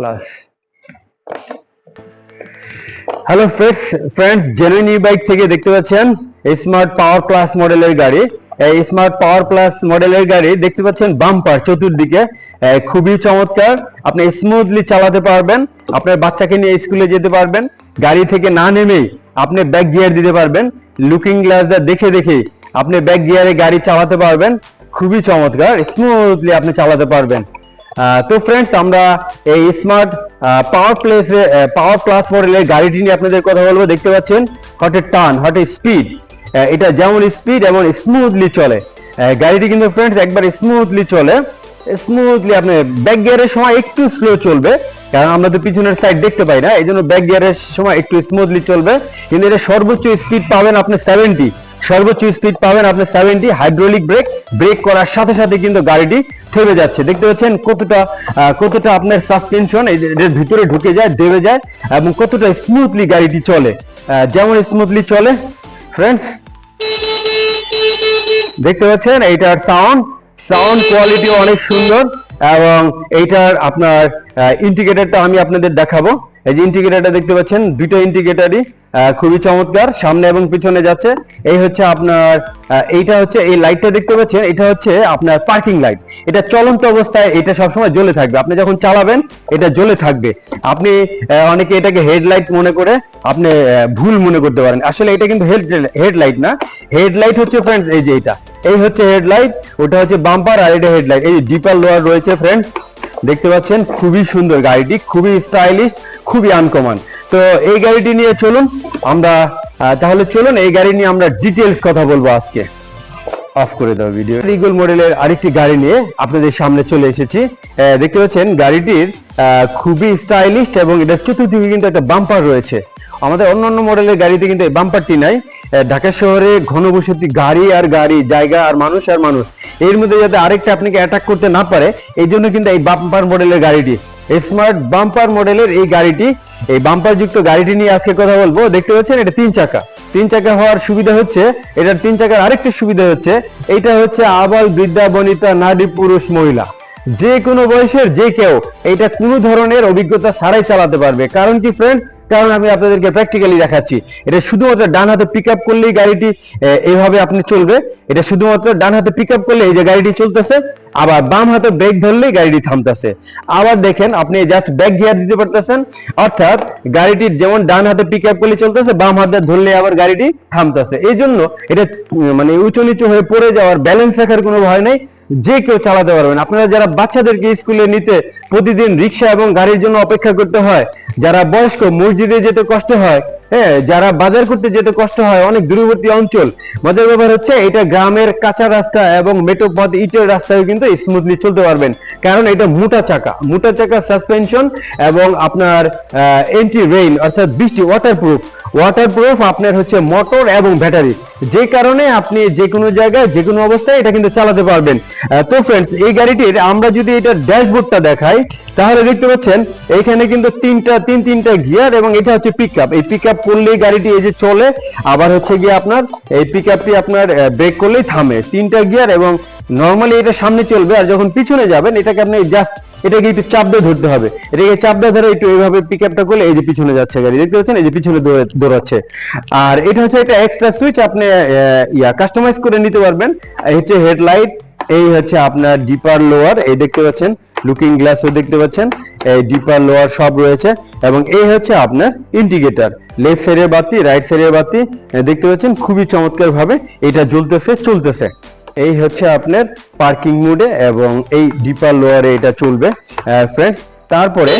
Plus hello friends friends genuine e bike থেকে দেখতে পাচ্ছেন স্মার্ট পাওয়ার প্লাস মডেলের গাড়ি। এই স্মার্ট পাওয়ার প্লাস মডেলের গাড়ি দেখতে পাচ্ছেন বাম্পার চতুর্দিকে। খুবই চমৎকার। আপনি স্মুথলি চালাতে পারবেন। আপনার বাচ্চাকে নিয়ে স্কুলে যেতে পারবেন। গাড়ি থেকে না নেমেই আপনি ব্যাক গিয়ার দিতে পারবেন। লুকিং গ্লাস দেখে দেখে আপনি ব্যাক গিয়ারে গাড়ি চালাতে পারবেন। খুবই চমৎকার। স্মুথলি আপনি চালাতে পারবেন। তো ফ্রেন্ডস আমরা এই স্মার্ট পাওয়ার প্লেসে পাওয়ার প্লাস মডেলের গাড়িটি নিয়ে আপনাদের কথা বলব। দেখতে পাচ্ছেন হটে টার্ন হটে স্পিড এটা যেমন স্পিড এমন স্মুথলি চলে। গাড়িটি কিন্তু ফ্রেন্ডস একবার স্মুথলি চলে। স্মুথলি আপনি ব্যাক গিয়ারের সময় একটু স্লো চলবে, কারণ আমরা তো পিছনের সাইড দেখতে পাই না এই জন্য ব্যাক গিয়ারের সময় একটু স্মুথলি চলবে। কিন্তু এটা সর্বোচ্চ স্পিড পাবেন আপনি সেভেন্টি সর্বোচ্চ স্পিড পাবেন আপনি সেভেন্টি হাইড্রোলিক ব্রেক ব্রেক করার সাথে সাথে কিন্তু গাড়িটি থেমে যাচ্ছে। দেখতে পাচ্ছেন কতটা কতটা আপনার সাসপেনশন এর ভিতরে ঢুকে যায়, দেবে যায় এবং কতটা স্মুথলি গাড়িটি চলে। যেমন স্মুথলি চলে ফ্রেন্ডস দেখতে পাচ্ছেন, এইটার সাউন্ড সাউন্ড কোয়ালিটি অনেক সুন্দর এবং এইটার আপনার ইন্ডিকেটরটা আমি আপনাদের দেখাবো। এই যে ইন্ডিকেটরটা দেখতে পাচ্ছেন দুটো ইন্ডিকেটরই খুবই চমৎকার, সামনে এবং পিছনে যাচ্ছে। এই হচ্ছে আপনার এইটা হচ্ছে, এই লাইটটা দেখতে পাচ্ছেন, এটা হচ্ছে আপনার পার্কিং লাইট এটা চলন্ত অবস্থায় এটা সবসময় জ্বলে থাকবে। আপনি যখন চালাবেন, এটা জ্বলে থাকবে। আপনি অনেকে এটাকে হেডলাইট মনে করে আপনি ভুল মনে করতে পারেন। আসলে এটা কিন্তু হেড হেডলাইট না। হেডলাইট হচ্ছে ফ্রেন্ডস এই যে এটা। এই হচ্ছে হেডলাইট ওটা হচ্ছে বাম্পার আর এটা হেডলাইট এই ডিপার লোয়ার রয়েছে ফ্রেন্ডস দেখতে পাচ্ছেন, খুবই সুন্দর গাড়িটি, খুবই স্টাইলিশ খুবই আনকমান তো এই গাড়িটি নিয়ে চলুন, আমরা তাহলে চলুন, এই গাড়ি নিয়ে আমরা ডিটেলস কথা বলব আজকে। অফ করে দাও ভিডিও রিগুল মডেলের আরেকটি গাড়ি নিয়ে আপনাদের সামনে চলে এসেছি। দেখতে পাচ্ছেন, গাড়িটির খুবই স্টাইলিশ এবং এটার চতুর্দিকে কিন্তু একটা বাম্পার রয়েছে। আমাদের অন্যান্য মডেলের গাড়িতে কিন্তু এই বাম্পারটি নাই। ঢাকা শহরে ঘনবসতি গাড়ি আর গাড়ি, জায়গা আর মানুষ আর মানুষ। এর মধ্যে যাতে আরেকটা আপনাকে অ্যাটাক করতে না পারে, এই জন্য কিন্তু এই বাম্পার মডেলের গাড়িটি। স্মার্ট বাম্পার মডেলের এই গাড়িটি, এই বাম্পার যুক্ত গাড়িটি নিয়ে আজকে কথা বলব। দেখতে পাচ্ছেন, এটা তিন চাকা। তিন চাকা হওয়ার সুবিধা হচ্ছে, এটার তিন চাকার আরেকটি সুবিধা হচ্ছে এটা হচ্ছে আবাল বৃদ্ধা বনিতা নারী পুরুষ মহিলা। যে কোনো বয়সের যে কেউ এটা কোনো ধরনের অভিজ্ঞতা ছাড়াই চালাতে পারবে। কারণ কি ফ্রেন্ড কারণ আমি আপনাদেরকে প্র্যাকটিক্যালি দেখাচ্ছি। এটা শুধুমাত্র ডান হাতে পিক আপ করলেই গাড়িটি এইভাবে আপনি চলবে। এটা শুধুমাত্র ডান হাতে পিক আপ করলে এই যে গাড়িটি চলতেছে, আবার বাম হাতে ব্রেক ধরলেই গাড়িটি থামতেছে। আবার দেখেন আপনি জাস্ট ব্যাক গিয়ার দিতে পারতেছেন, অর্থাৎ গাড়িটির যেমন ডান হাতে পিক আপ করলে চলতেছে, বাম হাতে ধরলে আবার গাড়িটি থামতেছে। এই জন্য এটা মানে উঁচু নিচু হয়ে পড়ে যাওয়ার ব্যালেন্স রাখার কোনো ভয় নেই। যে কেউ চালাতে পারবেন আপনারা যারা বাচ্চাদেরকে স্কুলে নিতে প্রতিদিন রিক্সা এবং গাড়ির জন্য অপেক্ষা করতে হয়, যারা বয়স্ক মসজিদে যেতে কষ্ট হয় হ্যাঁ যারা বাজার করতে যেতে কষ্ট হয়, অনেক দূরবর্তী অঞ্চল, মজার ব্যাপার হচ্ছে এটা গ্রামের কাঁচা রাস্তা এবং মেটো পথ ইটের রাস্তায় কিন্তু স্মুথলি চলতে পারবেন। কারণ এটা মোটা চাকা মোটা চাকা সাসপেনশন এবং আপনার এন্টি রেইন অর্থাৎ বৃষ্টি ওয়াটারপ্রুফ ওয়াটারপ্রুফ আপনার হচ্ছে মোটর এবং ব্যাটারি যে কারণে আপনি যে কোনো জায়গায়, যে কোনো অবস্থায় এটা কিন্তু চালাতে পারবেন। তো ফ্রেন্ডস এই গাড়িটির আমরা যদি এটার ড্যাশবোর্ডটা দেখাই, তাহলে দেখতে পাচ্ছেন এখানে কিন্তু তিনটা, তিন, তিনটা গিয়ার এবং এটা হচ্ছে পিক আপ এই পিক আপ করলেই গাড়িটি এই যে চলে, আবার হচ্ছে গিয়ে আপনার, এই পিক আপটি আপনার ব্রেক করলেই থামে। তিনটা গিয়ার এবং নর্মালি এটা সামনে চলবে, আর যখন পিছনে যাবেন, এটাকে আপনি জাস্ট এটাকে একটু চাপ দিয়ে ধরতে হবে। এটাকে চাপ দিয়ে ধরে একটু এইভাবে পিক আপটা করলে এই যে পিছনে যাচ্ছে গাড়ি, দেখতে পাচ্ছেন? এই যে পিছনে দৌড়াচ্ছে। আর এটা হচ্ছে একটা এক্সট্রা সুইচ আপনি ইয়া কাস্টমাইজ করে নিতে পারবেন। এই হচ্ছে হেডলাইট এই হচ্ছে আপনার ডিপার লোয়ার এই দেখতে পাচ্ছেন? লুকিং গ্লাসও দেখতে পাচ্ছেন? এই ডিপার লোয়ার সব রয়েছে। এবং এই হচ্ছে আপনার ইন্ডিকেটর লেফট সাইডের বাতি রাইট সাইডের বাতি দেখতে পাচ্ছেন? খুবই চমৎকার ভাবে এটা জ্বলতেছে, চলতেছে। এই হচ্ছে আপনার পার্কিং মোডে এবং এই ডিপার লোয়ারে এটা চলবে ফ্রেন্ডস তারপরে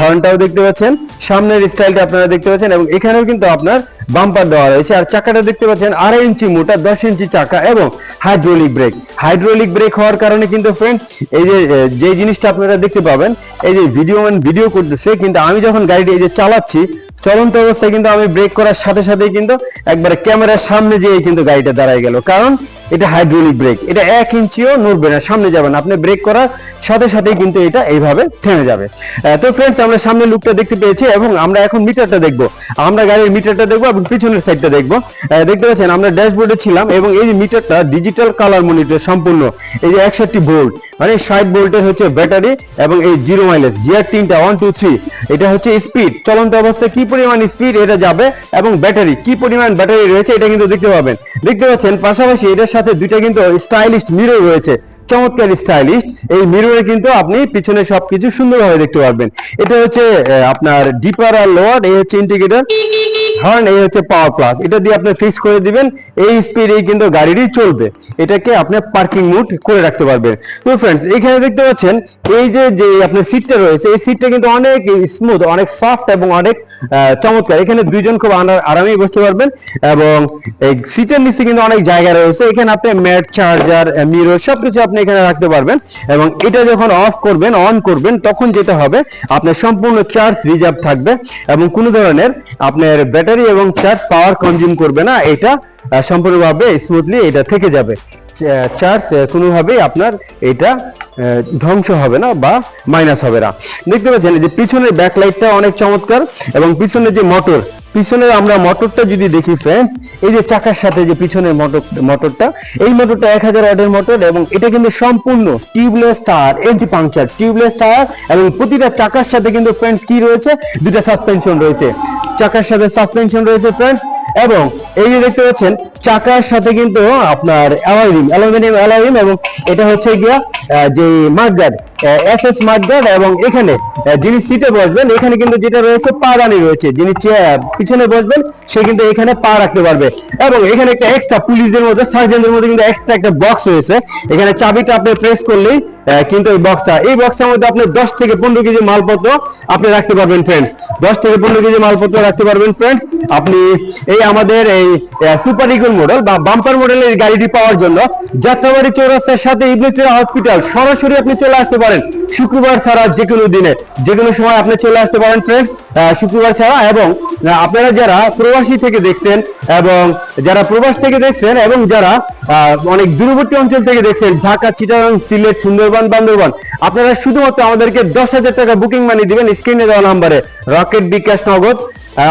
হর্নটাও দেখতে পাচ্ছেন, সামনের স্টাইলটা আপনারা দেখতে পাচ্ছেন এবং এখানেও কিন্তু আপনার বাম্পার দেওয়া রয়েছে। আর চাকাটা দেখতে পাচ্ছেন, আড়াই ইঞ্চি মোটা, দশ ইঞ্চি চাকা এবং হাইড্রোলিক ব্রেক হাইড্রোলিক ব্রেক হওয়ার কারণে কিন্তু ফ্রেন্ড এই যে যে জিনিসটা আপনারা দেখতে পাবেন, এই যে ভিডিও ম্যান ভিডিও করতেছে, কিন্তু আমি যখন গাড়িটি এই যে চালাচ্ছি, চলন্ত অবস্থায় কিন্তু আমি ব্রেক করার সাথে সাথেই কিন্তু একবারে ক্যামেরার সামনে যেয়ে কিন্তু গাড়িটা দাঁড়ায় গেল। কারণ এটা হাইড্রোলিক ব্রেক এটা এক ইঞ্চিও নড়বে না, সামনে যাবে না। আপনি ব্রেক করার সাথে সাথেই কিন্তু এটা এইভাবে থেমে যাবে। তো ফ্রেন্ডস আমরা সামনে লুকটা দেখতে পেয়েছি এবং আমরা এখন মিটারটা দেখব। আমরা গাড়ির মিটারটা দেখব এবং পিছনের সাইডটা দেখব। দেখতে পাচ্ছেন, আমরা ড্যাশবোর্ডে ছিলাম এবং এই মিটারটা ডিজিটাল কালার মনিটর সম্পূর্ণ। এই যে একষট্টি ভোল্ট মানে ষাট ভোল্টের হচ্ছে ব্যাটারি এবং এই জিরো মাইলেজ গিয়ার তিনটা ওয়ান টু থ্রি এটা হচ্ছে স্পিড চলন্ত অবস্থায় কি পরিমাণ স্পিড এটা যাবে এবং ব্যাটারি কি পরিমাণ ব্যাটারি রয়েছে এটা কিন্তু দেখতে পাবেন। দেখতে পাচ্ছেন, পাশাপাশি এটার সাথে দুইটা কিন্তু স্টাইলিশ মিরর রয়েছে। চমৎকার স্টাইলিস্ট এই মিররে কিন্তু আপনি পিছনে সবকিছু সুন্দরভাবে দেখতে পারবেন। এটা হচ্ছে আপনার ডিপার আর লোয়ার এই হচ্ছে ইন্ডিকেটর হর্ন এই হচ্ছে পাওয়ার প্লাস এটা দিয়ে আপনি ফিক্স করে দিবেন, এই স্পিডেই কিন্তু গাড়িটি চলবে। এটাকে আপনি পার্কিং মুড করে রাখতে পারবেন। তো ফ্রেন্ডস এখানে দেখতে পাচ্ছেন, এই যে যে আপনার সিটটা রয়েছে, এই সিটটা কিন্তু অনেক স্মুথ অনেক সফট এবং অনেক চমৎকার। এখানে দুইজন খুব আরামেই বসতে পারবেন এবং এই সিটের নিচে কিন্তু অনেক জায়গা রয়েছে। এখানে আপনি ম্যাট চার্জার মিরর সবকিছু আপনি এখানে রাখতে পারবেন এবং এটা যখন অফ করবেন অন করবেন, তখন যেতে হবে, আপনার সম্পূর্ণ চার্জ রিজার্ভ থাকবে এবং কোনো ধরনের আপনার এবং চার্জ পাওয়ার কনজিউম করবে না, এটা সম্পূর্ণভাবে স্মুথলি এটা থেকে যাবে। চার্জ কোনোভাবেই আপনার এটা ধ্বংস হবে না বা মাইনাস হবে না। দেখতে পাচ্ছেন যে পিছনের ব্যাকলাইটটা অনেক চমৎকার এবং পিছনের যে মোটর পিছনের আমরা মোটরটা যদি দেখি ফ্রেন্ডস এই যে চাকার সাথে যে পিছনের মোটর মোটরটা এই মোটরটা এক হাজার ওয়াটের মোটর এবং এটা কিন্তু সম্পূর্ণ tubeless tyre anti puncture tubeless tyre এবং প্রতিটা চাকার সাথে কিন্তু ফ্রেন্ডস কি রয়েছে? দুটা সাসপেনশন রয়েছে। চাকার সাথে সাসপেনশন রয়েছে ফ্রেন্ডস এবং এই যে দেখতে পাচ্ছেন, চাকার সাথে কিন্তু আপনার অ্যালুমিনিয়াম অ্যালুমিনিয়াম অ্যালুমিনিয়াম এবং এটা হচ্ছে গিয়া যে মার্কগার্ড এস এস মার্কগার্ড এবং এখানে যিনি সিটে বসবেন, এখানে কিন্তু যেটা রয়েছে, পা পাদানি রয়েছে। যিনি পিছনে বসবেন, সে কিন্তু এখানে পা রাখতে পারবে। এবং এখানে একটা এক্সট্রা পুলিশের মধ্যে সার্জেন্টের মধ্যে কিন্তু এক্সট্রা একটা বক্স রয়েছে। এখানে চাবিটা আপনি প্রেস করলেই কিন্তু এই বক্সটা এই বক্সটার মধ্যে আপনি দশ থেকে পনেরো কেজি মালপত্র আপনি রাখতে পারবেন ফ্রেন্ডস দশ থেকে পনেরো কেজি মালপত্র রাখতে পারবেন ফ্রেন্ডস আপনি এই আমাদের এই সুপার ইগল মডেল বা বাম্পার মডেলের গাড়িটি পাওয়ার জন্য যাত্রাবাড়ি চৌরাস্তার সাথে ইবনেসিরা হসপিটাল সরাসরি আপনি চলে আসতে পারেন। শুক্রবার ছাড়া যে কোনো দিনে যে কোনো সময় আপনি চলে আসতে পারেন ফ্রেন্ডস শুক্রবার ছাড়া এবং আপনারা যারা প্রবাসী থেকে দেখছেন এবং যারা প্রবাস থেকে দেখছেন এবং যারা অনেক দূরবর্তী অঞ্চল থেকে দেখছেন, ঢাকা, চিটাগাং, সিলেট, সুন্দরবন, বান্দরবান। আপনারা শুধুমাত্র আমাদেরকে দশ হাজার টাকা বুকিং মানি দিবেন স্ক্রিনে দেওয়া নাম্বারে রকেট বিকাশ নগদ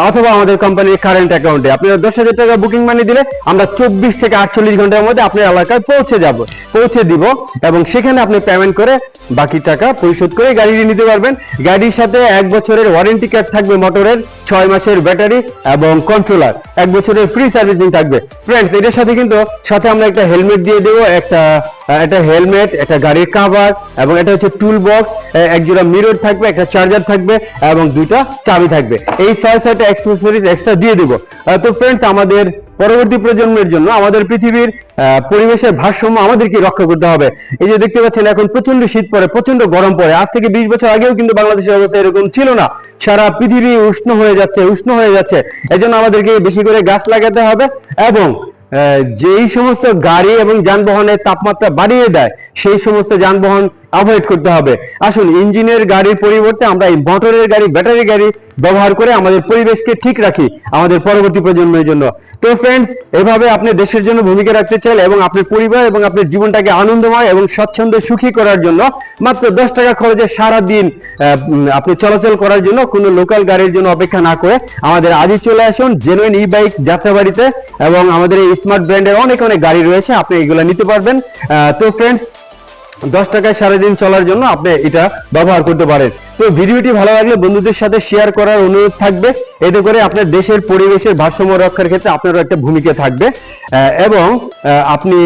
অথবা আমাদের কোম্পানির কারেন্ট অ্যাকাউন্টে আপনারা দশ হাজার টাকা বুকিং মানি দিলে আমরা চব্বিশ থেকে আটচল্লিশ ঘণ্টার মধ্যে আপনার এলাকায় পৌঁছে যাব। পৌঁছে দিব এবং সেখানে আপনি পেমেন্ট করে বাকি টাকা পরিশোধ করে গাড়িটি নিতে পারবেন। গাড়ির সাথে এক বছরের ওয়ারেন্টি কার্ড থাকবে মোটরের ছয় মাসের ব্যাটারি এবং কন্ট্রোলার এক বছরের ফ্রি সার্ভিসিং থাকবে। ফ্রেন্ডস এটার সাথে কিন্তু সাথে আমরা একটা হেলমেট দিয়ে দেবো, একটা একটা হেলমেট একটা গাড়ির কাভার এবং এটা হচ্ছে টুল বক্স এক জোড়া মিরর থাকবে, একটা চার্জার থাকবে এবং দুইটা চাবি থাকবে। এই ছয় ছয়টা অ্যাক্সেসরিজ এক্সট্রা দিয়ে দেবো। তো ফ্রেন্ডস আমাদের পরবর্তী প্রজন্মের জন্য, আমাদের পৃথিবীর পরিবেশের ভারসাম্য আমাদেরকে রক্ষা করতে হবে। এই যে দেখতে পাচ্ছেন, এখন প্রচণ্ড শীত পড়ে প্রচণ্ড গরম পড়ে। আজ থেকে বিশ বছর আগেও কিন্তু বাংলাদেশের অবস্থা এরকম ছিল না। সারা পৃথিবী উষ্ণ হয়ে যাচ্ছে, উষ্ণ হয়ে যাচ্ছে। এজন্য আমাদেরকে বেশি করে গাছ লাগাতে হবে এবং যেই সমস্ত গাড়ি এবং যানবাহনের তাপমাত্রা বাড়িয়ে দেয় সেই সমস্ত যানবাহন অ্যাভয়েড করতে হবে। আসুন, ইঞ্জিনের গাড়ির পরিবর্তে আমরা এই মোটরের গাড়ি ব্যাটারি গাড়ি ব্যবহার করে আমাদের পরিবেশকে ঠিক রাখি আমাদের পরবর্তী প্রজন্মের জন্য। তো ফ্রেন্ডস এভাবে আপনি দেশের জন্য ভূমিকা রাখতে চাইলে এবং আপনার পরিবার এবং আপনার জীবনটাকে আনন্দময় এবং স্বচ্ছন্দে সুখী করার জন্য মাত্র দশ টাকা খরচে সারা দিন আপনি চলাচল করার জন্য কোনো লোকাল গাড়ির জন্য অপেক্ষা না করে আমাদের আজই চলে আসুন জেনুইন ই বাইক যাত্রাবাড়িতে এবং আমাদের এই স্মার্ট ব্র্যান্ডের অনেক অনেক গাড়ি রয়েছে, আপনি এগুলো নিতে পারবেন। তো ফ্রেন্ডস দশ টাকায় সারাদিন চলার জন্য আপনি এটা ব্যবহার করতে পারেন। তো ভিডিওটি ভালো লাগলে বন্ধুদের সাথে শেয়ার করার অনুরোধ থাকবে। এতে করে আপনার দেশের পরিবেশের ভারসাম্য রক্ষার ক্ষেত্রে আপনারও একটা ভূমিকা থাকবে। এবং আপনি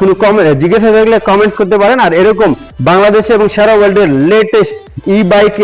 কোনো জিজ্ঞাসা থাকলে কমেন্টস করতে পারেন। আর এরকম বাংলাদেশে এবং সারা ওয়ার্ল্ডের লেটেস্ট ই বাইক